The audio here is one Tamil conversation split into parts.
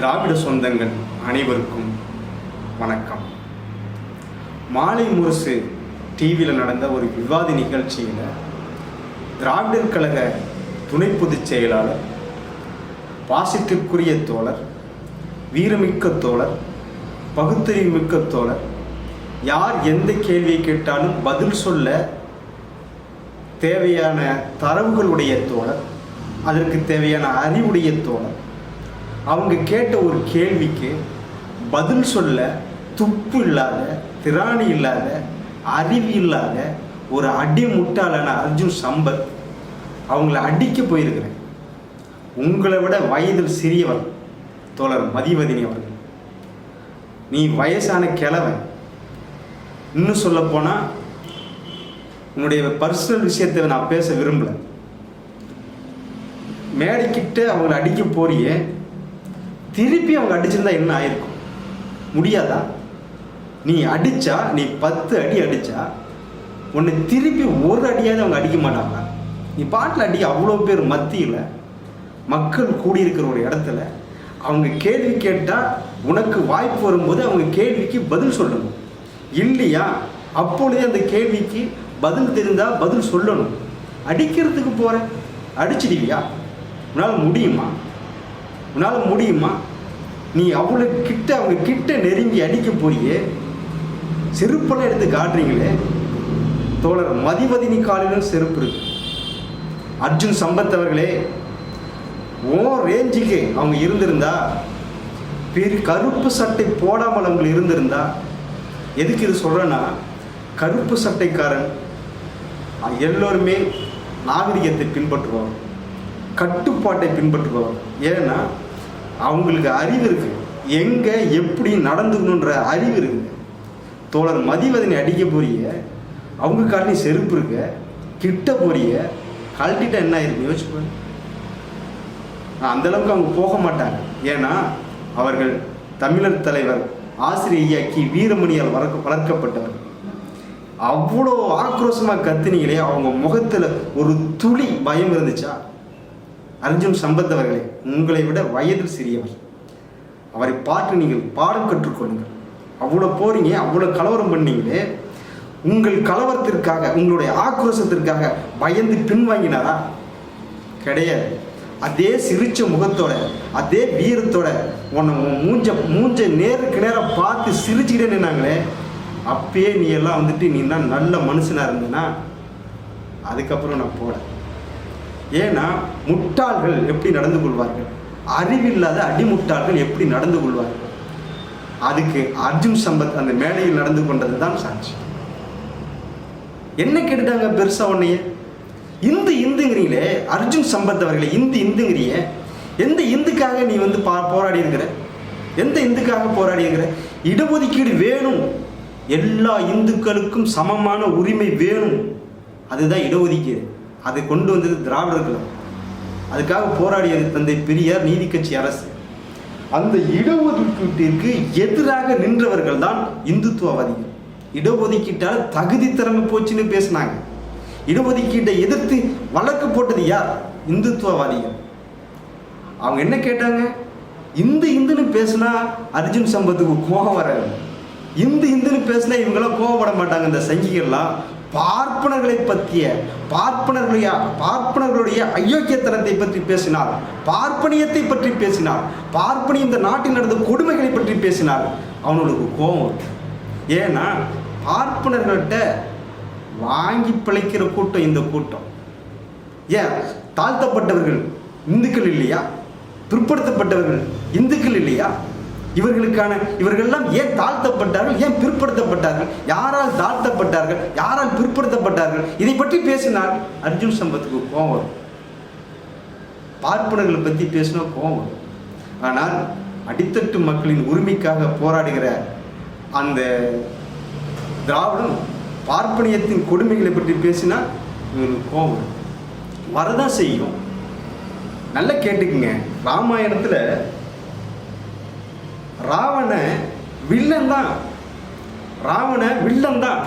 திராவிட சொந்தங்கள் அனைவருக்கும் வணக்கம். மாலை முரசு டிவியில் நடந்த ஒரு விவாத நிகழ்ச்சியில் திராவிடர் கழக துணை பொதுச் செயலாளர் பாசத்திற்குரிய தோழர் வீரமிக்க தோழர் பகுத்தறிவு மிக்க தோழர் யார் எந்த கேள்வியை கேட்டாலும் பதில் சொல்ல தேவையான தரவுகளுடைய தோழர் அதற்கு தேவையான அறிவுடைய தோழர் அவங்க கேட்ட ஒரு கேள்விக்கு பதில் சொல்ல துப்பு இல்லாத திராணி இல்லாத அறிவு இல்லாத ஒரு அடி முட்டாளான அர்ஜுன் சம்பத் அவங்கள அடிக்க போயிருக்கிறேன். உங்களை விட வயதில் சிறியவர் தோழர் மதிவதினி அவர்கள். நீ வயசான கிழவன். இன்னும் சொல்ல போனால் உன்னுடைய பர்சனல் விஷயத்தை நான் பேச விரும்பல. மேடைக்கிட்ட அவங்கள அடிக்க போறியே திருப்பி அவங்க அடிச்சிருந்தா என்ன ஆயிருக்கும்? முடியாதா? நீ அடிச்சா நீ பத்து அடி அடிச்சா உன்னை திருப்பி ஒரு அடியாவது அவங்க அடிக்க மாட்டாங்களா நீ பாட்டில் அடி அவ்வளோ பேர் மத்தியில் மக்கள் கூடியிருக்கிற ஒரு இடத்துல அவங்க கேள்வி கேட்டால் உனக்கு வாய்ப்பு வரும்போது அவங்க கேள்விக்கு பதில் சொல்லணும். இல்லையா? அப்பொழுதே அந்த கேள்விக்கு பதில் தெரிந்தால் பதில் சொல்லணும். அடிக்கிறதுக்கு போகிற அடிச்சிடுவியா உன்னால் முடியுமா? உன்னால் முடியுமா? நீ அவ்வளோ கிட்ட அவங்க கிட்ட நெருங்கி அடிக்க போறியே? செருப்பெல்லாம் எடுத்து காட்டுறீங்களே? தோழர் மதிவதினி காலிலும் செருப்பு இருக்கு. அர்ஜுன் சம்பத் அவர்களே ஓ ரேஞ்சுக்கு அவங்க இருந்திருந்தா பெரு கருப்பு சட்டை போடாமல் அவங்க இருந்திருந்தா எதுக்கு இது சொல்கிறேன்னா கருப்பு சட்டைக்காரன் எல்லோருமே நாகரிகத்தை பின்பற்றுவோம் கட்டுப்பாட்டை பின்பற்றுபவர் ஏன்னா அவங்களுக்கு அறிவு இருக்குது எங்கே எப்படி நடந்துக்கணுன்ற அறிவு இருக்குங்க தோழர் மதிவதனை அடிக்க போறிய அவங்க காலையும் செருப்பு இருக்க. கிட்ட போறிய கழட்டிட்டா என்ன ஆயிருக்கு யோசிச்சு அந்த அளவுக்கு அவங்க போக மாட்டாங்க. ஏன்னா அவர்கள் தமிழர் தலைவர் ஆசிரியையாக்கி வீரமணியால் வளர்க்க வளர்க்கப்பட்டவர். அவ்வளோ ஆக்ரோஷமாக கத்துனீங்களே அவங்க முகத்தில் ஒரு துளி பயம் இருந்துச்சா? அர்ஜுன் சம்பத் அவர்களே உங்களை விட வயதில் சிறியவர். அவரை பார்த்து நீங்கள் பாடம் கற்றுக்கொள்ளுங்கள் அவ்வளோ போறீங்க அவ்வளோ கலவரம் பண்ணீங்களே உங்கள் கலவரத்திற்காக உங்களுடைய ஆக்ரோஷத்திற்காக பயந்து பின்வாங்கினாரா? கிடையாது. அதே சிரிச்ச முகத்தோட அதே வீரத்தோட உன்னை மூஞ்ச மூஞ்ச நேருக்கு நேரம் பார்த்து சிரிச்சுக்கிட்டே நின்னாங்களே அப்பயே நீ எல்லாம் வந்துட்டு நீ தான் நல்ல மனுஷனாக இருந்தனா? அதுக்கப்புறம் நான் போட ஏன்னா முட்டாள்கள் எப்படி நடந்து கொள்வார்கள்? அறிவில்லாத அடிமுட்டாள்கள் எப்படி நடந்து கொள்வார்கள்? அதுக்கு அர்ஜுன் சம்பத் அந்த மேடையில் நடந்து கொண்டது தான் சாட்சி. என்ன கேட்டுட்டாங்க பெருசா உன்னைய? இந்து இந்துங்கிறீங்களே அர்ஜுன் சம்பத் அவர்களே இந்து இந்துங்கிறிய எந்த இந்துக்காக நீ வந்து பா போராடி இருக்கிற எந்த இந்துக்காக போராடி இருக்கிற இடஒதுக்கீடு வேணும். எல்லா இந்துக்களுக்கும் சமமான உரிமை வேணும். அதுதான் இடஒதுக்கீடு. அதை கொண்டு வந்தது திராவிடர்கள் அதுக்காக போராடியது தந்தை பெரியார் நீதி கட்சி அரசு. அந்த இடஒதுக்கீட்டிற்கு எதிராக நின்றவர்கள் தான் இந்துத்துவவாதிகள். இடஒதுக்கீட்டால் தகுதி திறமை போச்சுன்னு பேசினாங்க. இடஒதுக்கீட்டை எதிர்த்து வழக்கு போட்டது யார்? இந்துத்துவவாதிகள். அவங்க என்ன கேட்டாங்க? இந்து இந்துன்னு பேசினா அர்ஜுன் சம்பத்துக்கு கோபம் வராது. இந்து இந்துன்னு பேசினா இவங்களாம் கோவப்பட மாட்டாங்க. இந்த சங்கிகள்லாம் பார்ப்பனர்களை பற்றிய பார்ப்பனர்களுடைய பார்ப்பனர்களுடைய அயோக்கியத்தனத்தை பற்றி பேசினார். பார்ப்பனியத்தை பற்றி பேசினார். பார்ப்பனி இந்த நாட்டில் நடந்த கொடுமைகளை பற்றி பேசினார். அவனுக்கு கோபம் ஏன்னா பார்ப்பனர்கள்ட்ட வாங்கி பிழைக்கிற கூட்டம் இந்த கூட்டம். ஏன்? தாழ்த்தப்பட்டவர்கள் இந்துக்கள் இல்லையா? பிற்படுத்தப்பட்டவர்கள் இந்துக்கள் இல்லையா? இவர்களுக்கான இவர்கள்லாம் ஏன் தாழ்த்தப்பட்டார்கள்? ஏன் பிற்படுத்தப்பட்டார்கள்? யாரால் தாழ்த்தப்பட்டார்கள்? யாரால் பிற்படுத்தப்பட்டார்கள்? இதை பற்றி பேசினால் அர்ஜுன் சம்பத்துக்கு கோபம் வரும். பார்ப்பனர்களை பற்றி பேசினா கோபம் வரும். ஆனால் அடித்தட்டு மக்களின் உரிமைக்காக போராடுகிற அந்த திராவிடம் பார்ப்பனியத்தின் கொடுமைகளை பற்றி பேசினா இவங்களுக்கு கோபம் வரும். வரதான் செய்யும். நல்லா கேட்டுக்குங்க. ராமாயணத்தில் ராவண வில்லன் தான் ராவண வில்லன் தான்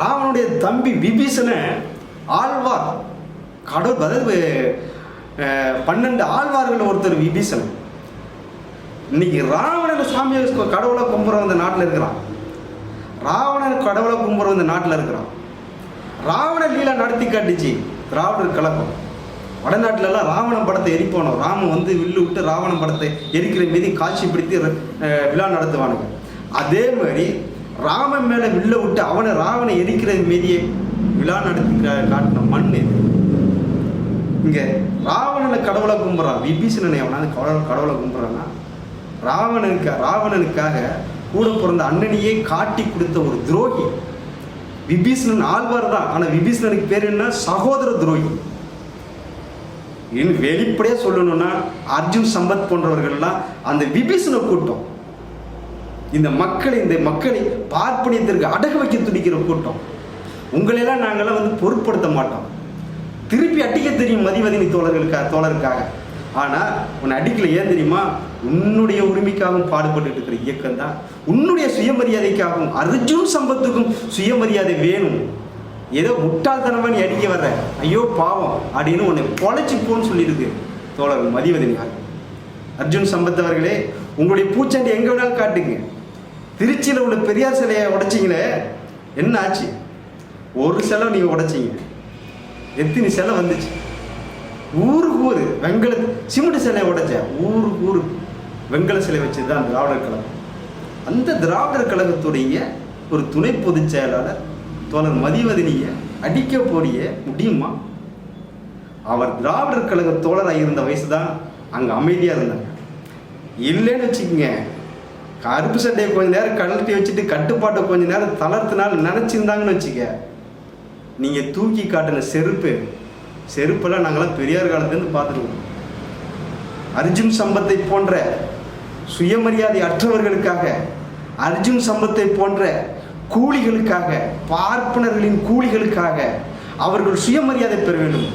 ராவனுடைய தம்பி விபீஷண ஆழ்வார் கடவுள் அதாவது பன்னெண்டு ஆழ்வார்கள் ஒருத்தர் விபீஷணன். இன்னைக்கு ராவணன் சுவாமி கடவுளை கும்புறவன் இந்த நாட்டில் இருக்கிறான். ராவணன் கடவுளை கும்புறவன் இந்த நாட்டில் இருக்கிறான். ராவண லீலா நடத்தி காட்டுச்சு. திராவிடர் கலக்கம் வடநாட்டிலலாம் ராவணன் படத்தை எரிப்பானோ ராமன் வந்து வில்லு விட்டு ராவணன் படத்தை எரிக்கிற மீதி காட்சிப்படுத்தி அஹ், விழா நடத்துவானுங்க. அதே மாதிரி ராமன் மேலே வில்ல விட்டு அவனை ராவனை எரிக்கிறது மீதியே விழா நடத்தி கா- காட்டின மண் இது. இங்கே ராவணனை கடவுளை கும்புறான். விபீஷணனை அவனாவது கடவுளை கடவுளை கும்புறான்னா ராவணனுக்கு ராவணனுக்காக கூட பிறந்த அண்ணனையே காட்டி கொடுத்த ஒரு துரோகி. விபீஷணன் ஆழ்வார் தான் ஆனால் விபீஷணனுக்கு பேர் என்ன? சகோதர துரோகி. இன்னும் வெளிப்படையாக சொல்லணும்னா அர்ஜுன் சம்பத் போன்றவர்கள்லாம் அந்த விபீஷண கூட்டம். இந்த மக்களை இந்த மக்களை பார்ப்பனியத்திற்கு அடகு வைக்க துடிக்கிற கூட்டம். உங்களெல்லாம் நாங்கள்லாம் வந்து பொருட்படுத்த மாட்டோம். திருப்பி அடிக்க தெரியும் மதிவதினி தோழர்களுக்காக தோழருக்காக. ஆனால் உன்னை அடிக்கல ஏன் தெரியுமா? உன்னுடைய உரிமைக்காகவும் பாடுபட்டு இருக்கிற இயக்கம் தான் உன்னுடைய சுயமரியாதைக்காகவும் அர்ஜுன் சம்பத்துக்கும் சுயமரியாதை வேணும். ஏதோ முட்டாள்தனமாக நீ அடிக்க வர்ற. ஐயோ பாவம் அப்படின்னு உன்னை பொழைச்சி போன்னு சொல்லியிருக்கு. தோழர் மதிவதனியார். அர்ஜுன் சம்பத் அவர்களே உங்களுடைய பூச்சாண்டி எங்க வேணாலும் காட்டுங்க. திருச்சியில் உள்ள பெரியார் சிலையை உடைச்சிங்களே என்ன ஆச்சு? ஒரு சிலை நீங்க உடைச்சிங்க. எத்தனை சிலை வந்துச்சு. ஊருக்கு ஊர் வெங்கல சிமெண்ட் சிலையை உடைச்ச. ஊருக்கு ஊர் வெங்கல சிலை வச்சது தான் திராவிடர் கழகம். அந்த திராவிடர் கழகத்துடைய ஒரு துணை பொதுச் செயலாளர் தோழர் மதிவதனியை அடிக்க போடிய முடியுமா? அவர் திராவிடர் கழக தோழராக இருந்த வயசு தான் அங்கே அமைதியாக இருந்தாங்க இல்லைன்னு வச்சுக்கோங்க. கருப்பு சட்டையை கொஞ்ச நேரம் கழட்டி வச்சுட்டு கட்டுப்பாட்டை கொஞ்ச நேரம் தளர்த்தினால் நினச்சிருந்தாங்கன்னு வச்சுக்க. நீங்கள் தூக்கி காட்டின செருப்பு செருப்பெல்லாம் நாங்களாம் பெரியார் காலத்துலேருந்து பார்த்துருவோம் அர்ஜுன் சம்பத்தை போன்ற சுயமரியாதை அற்றவர்களுக்காக அர்ஜுன் சம்பத்தை போன்ற கூலிகளுக்காக பார்ப்பனர்களின் கூலிகளுக்காக அவர்கள் சுயமரியாதை பெற வேண்டும்.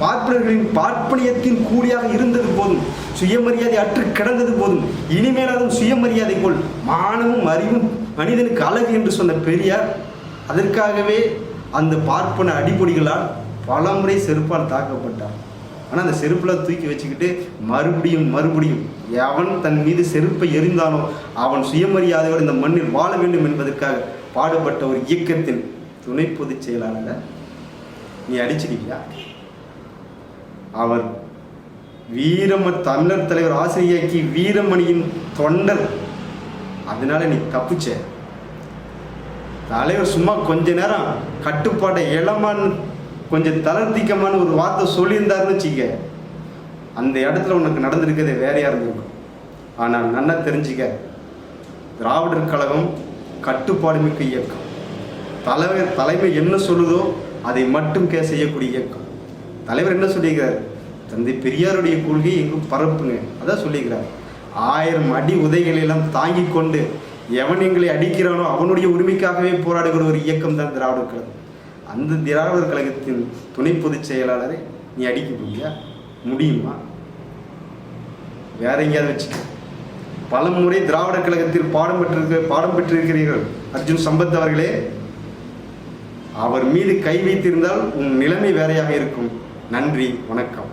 பார்ப்பனர்களின் பார்ப்பனியத்தின் கூலியாக இருந்தது போதும் சுயமரியாதை அற்று கிடந்தது போதும். இனிமேலாதும் சுயமரியாதை போல் மானமும் அறிவும் மனிதனுக்கு அழகு என்று சொன்ன பெரியார் அதற்காகவே அந்த பார்ப்பன அடிப்பொடிகளால் பலமுறை செருப்பால் தாக்கப்பட்டார். ஆனால் அந்த செருப்பில் தூக்கி வச்சுக்கிட்டு மறுபடியும் மறுபடியும் எவன் தன் மீது செருப்பை எறிந்தானோ அவன் சுயமரியாதையோடு இந்த மண்ணில் வாழ வேண்டும் என்பதற்காக பாடுபட்ட ஒரு இயக்கத்தின் துணை பொதுச் செயலாளரை நீ அடிச்சிருக்கியா அவர் வீரம தமிழர் தலைவர் ஆசிரியாக்கி வீரமணியின் தொண்டர். அதனால நீ தப்பிச்ச. தலைவர் சும்மா கொஞ்ச நேரம் கட்டுப்பாட்டை இளமான்னு கொஞ்சம் தளர்த்திக்கமான ஒரு வார்த்தை சொல்லியிருந்தாருன்னு வச்சுக்க. அந்த இடத்துல உனக்கு நடந்திருக்கிறது வேறையாக இருந்திருக்கும் ஆனால் நல்லா தெரிஞ்சுக்க. திராவிடர் கழகம் கட்டுப்பாடுமிக்க இயக்கம். தலைவர் தலைமை என்ன சொல்லுதோ அதை மட்டும் கே செய்யக்கூடிய இயக்கம். தலைவர் என்ன சொல்லியிருக்கிறார்? தந்தை பெரியாருடைய கொள்கையை எங்கும் பரப்புங்க. அதான் சொல்லியிருக்கிறார். ஆயிரம் அடி உதைகளை எல்லாம் கொண்டு எவன் எங்களை அடிக்கிறானோ அவனுடைய உரிமைக்காகவே போராடுகிற ஒரு இயக்கம் தான் திராவிடர் கழகம். அந்த திராவிடர் கழகத்தின் துணை பொதுச் செயலாளரை நீ அடிக்க முடியா? முடியுமா? வேற எங்கேயாவது வச்சுக்க. பல முறை திராவிடர் கழகத்தில் பாடம் பெற்றிருக்க பாடம் பெற்றிருக்கிறீர்கள். அர்ஜுன் சம்பத் அவர்களே அவர் மீது கை வைத்திருந்தால் உன் நிலைமை வேறையாக இருக்கும். நன்றி வணக்கம்.